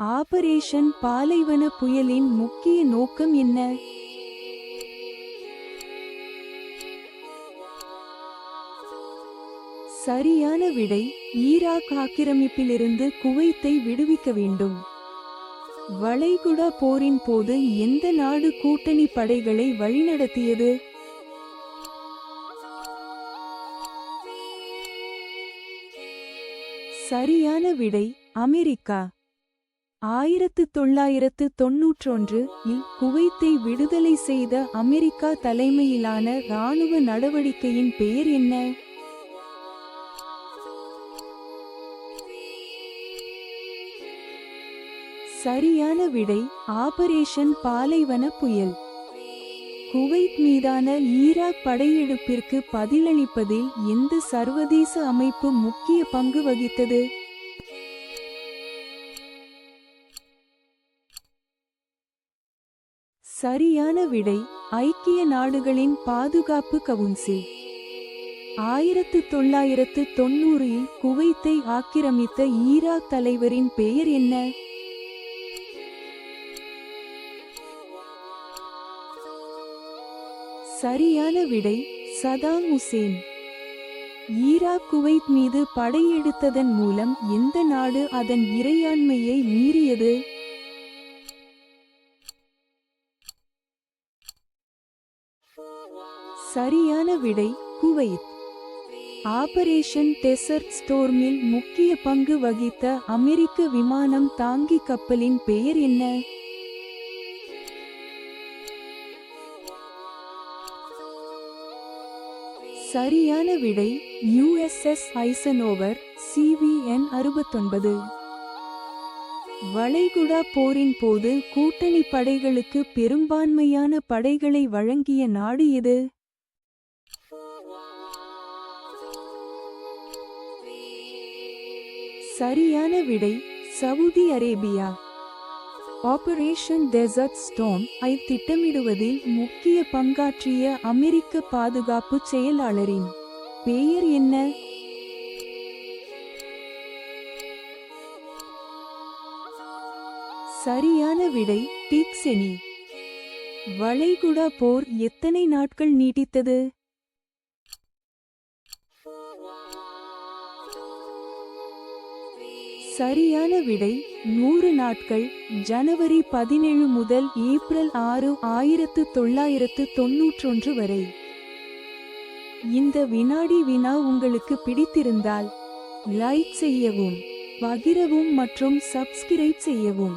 Operation பாலைவன புயலின் முக்கிய நோக்கம் என்ன? சரியான விடை ஈராக் ஆக்கிரமிப்பிலிருந்து குவைத்தை விடுவிக்க வேண்டும். வளைகுடா போரின் போது எந்த நாடு கூட்டணி படைகளை வழிநடத்தியது? சரியான விடை அமெரிக்கா. ஆயிரத்து தொள்ளாயிரத்து தொன்னூற்றொன்று இல் குவைத்தை விடுதலை செய்த அமெரிக்கா தலைமையிலான இராணுவ நடவடிக்கையின் பெயர் என்ன? சரியான விடை ஆபரேஷன் பாலைவன புயல். குவைத் மீதான ஈராக் படையெடுப்பிற்கு பதிலளிப்பதில் எந்த சர்வதேச அமைப்பு முக்கிய பங்கு வகித்தது? சரியான விடை ஐக்கிய நாடுகளின் பாதுகாப்பு கவுன்சில். ஆயிரத்து தொள்ளாயிரத்து தொன்னூறில் குவைத்தை ஆக்கிரமித்த ஈராக் தலைவரின் பெயர் என்ன? சரியான விடை சதாம் ஹுசேன். ஈராக் குவைத் மீது படையெடுத்ததன் மூலம் எந்த நாடு அதன் இறையாண்மையை மீறியது? சரியான விடை குவைத். ஆபரேஷன் டெசர்ட் ஸ்டோர்மில் முக்கிய பங்கு வகித்த அமெரிக்க விமானம் தாங்கி கப்பலின் பெயர் என்ன? சரியான விடை யுஎஸ்எஸ் ஐசனோவர் சிவிஎன் அறுபத்தொன்பது. வளைகுடா போரின் போது கூட்டணி படைகளுக்கு பெரும்பான்மையான படைகளை வழங்கிய நாடு எது? சரியான விடை Saudi Arabia. Operation desert storm ஐ திட்டமிடுவதில் முக்கிய பங்காற்றிய அமெரிக்க பாதுகாப்பு செயலாளரின் பெயர் என்ன? சரியான விடை டீக்செனி. வளைகுடா போர் எத்தனை நாட்கள் நீடித்தது? சரியான விடை நூறு நாட்கள் ஜனவரி பதினேழு முதல் ஏப்ரல் ஆறு ஆயிரத்து தொள்ளாயிரத்து தொன்னூற்றொன்று வரை. இந்த வினாடி வினா உங்களுக்கு பிடித்திருந்தால் லைக் செய்யவும் பகிரவும் மற்றும் சப்ஸ்கிரைப் செய்யவும்.